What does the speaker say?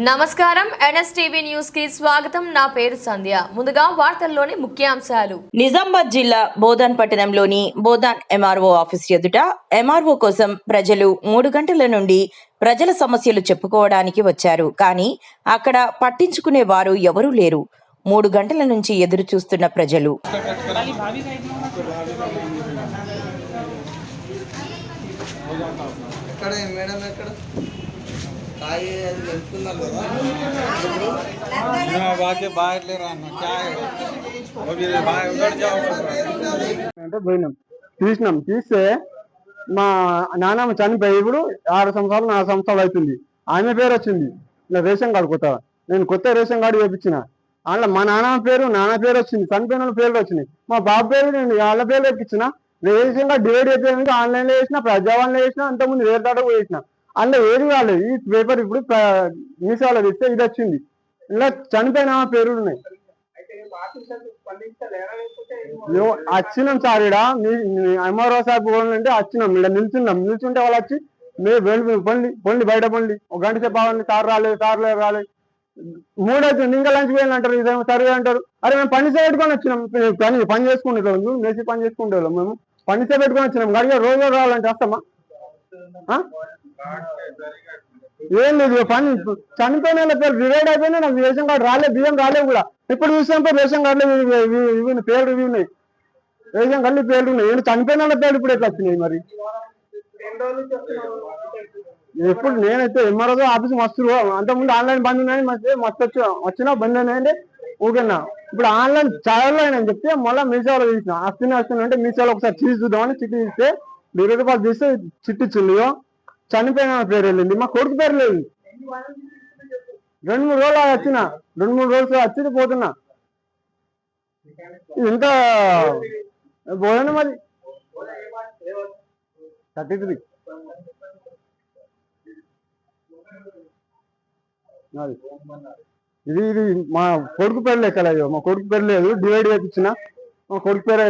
నమస్కారం. ఎన్ఎస్టీవీ న్యూస్కి స్వాగతం. నా పేరు సంధ్య. ముందుగా వార్తల్లోని ముఖ్యాంశాలు. నిజామాబాద్ జిల్లా బోధాన్ పట్టణంలోని బోధాన్ ఎంఆర్ఓ ఆఫీస్ ఎదుట ఎంఆర్ఓ కోసం ప్రజలు మూడు గంటల నుండి ప్రజల సమస్యలు చెప్పుకోవడానికి వచ్చారు. కానీ అక్కడ పట్టించుకునే వారు ఎవరూ లేరు. మూడు గంటల నుంచి ఎదురు చూస్తున్న ప్రజలు. ఎక్కడ? మేడం అంటే పోయినాం. తీసినాం. తీస్తే మా నాన్నమ్మ చనిపోయి ఇప్పుడు ఆరు సంవత్సరాలు నాలుగు సంవత్సరాలు అవుతుంది. ఆమె పేరు వచ్చింది. నా రేషన్ కార్డు కొత్త నేను కొత్త రేషన్ కార్డు చేపించిన అందులో మా నాన్నమ్మ పేరు నాన్న పేరు వచ్చింది. చనిపోయిన వాళ్ళ పేర్లు వచ్చినాయి. మా బాబు పేరు నేను వాళ్ళ పేరు వేపించిన. రేషన్ కార్డు డివైడ్ అయిపోయిన ఆన్లైన్లో వేసిన ప్రజావాణిలో వేసిన అంతకుముందు వేరే దాటకు వేసిన. అందులో ఏది కాలేదు. ఈ పేపర్ ఇప్పుడు మీసాలో తెస్తే ఇది వచ్చింది. ఇలా చనిపోయిన ఆమె పేర్లు ఉన్నాయి. వచ్చినాం సార్ ఇడ మీ ఎంఆర్ఓ సార్ పోలంటే వచ్చినాం ఇక్కడ నిల్చున్నాం. నిల్చుంటే వాళ్ళు వచ్చి మీరు వెళ్ళి పండి పండి బయట పండి. ఒక గంట సేపు అవ్వండి సార్ రాలేదు సార్ లేదు రాలేదు మూడైతుంది ఇంకా లంచ్ పోయింది అంటారు. ఇదేమో సర్వే అంటారు. అరే మేము పని పెట్టుకొని వచ్చినాం. పని పని చేసుకునే రోజు మేసి పని చేసుకుంటే వాళ్ళం మేము పని పెట్టుకొని వచ్చినాం. గడిగా రోజు రావాలంటే వస్తామా? ఏం లేదు పని చనిపోయిన వాళ్ళ పేరు రివైడ్ అయిపోయినా నాకు రేషన్ కార్డు రాలేదు బియ్యం రాలేదు కూడా. ఇప్పుడు చూసినప్పుడు రేషన్ కార్డులో ఇవి- పేర్లు ఇవి ఉన్నాయి. రేషన్ కార్డులో పేర్లు ఉన్నాయి. ఏంటి చనిపోయిన వాళ్ళ పేర్లు ఇప్పుడు ఎట్లా వచ్చినాయి మరి? ఎప్పుడు నేనైతే ఎంఆర్ఓ ఆఫీస్ మస్తు అంతకుముందు ఆన్లైన్ బంద్ ఉన్నాయని మస్తు మస్తు వచ్చి వచ్చినా బంద్ ఉన్నాయండి ఊకన్నా ఇప్పుడు ఆన్లైన్ చదవలేనని చెప్తే మళ్ళీ మీసేవలో తీసిన. వస్తున్నా వస్తున్నా అంటే మీసేవలో ఒకసారి తీసి చూద్దామని చిట్టి తీస్తే ఇరవై రూపాయలు తీస్తే చిట్టి చనిపోయిన పేరు వెళ్ళింది మా కొడుకు పేరు లేదు. రెండు మూడు రోజులు వచ్చిన. రెండు మూడు రోజులు వచ్చి పోతున్నా. ఇది పోయాను మరి? థర్టీ త్రీ అది. ఇది ఇది మా కొడుకు పేరు లెక్కలేదు. మా కొడుకు పేరు లేదు. డివైడ్ చేయించిన మా కొడుకు పేరు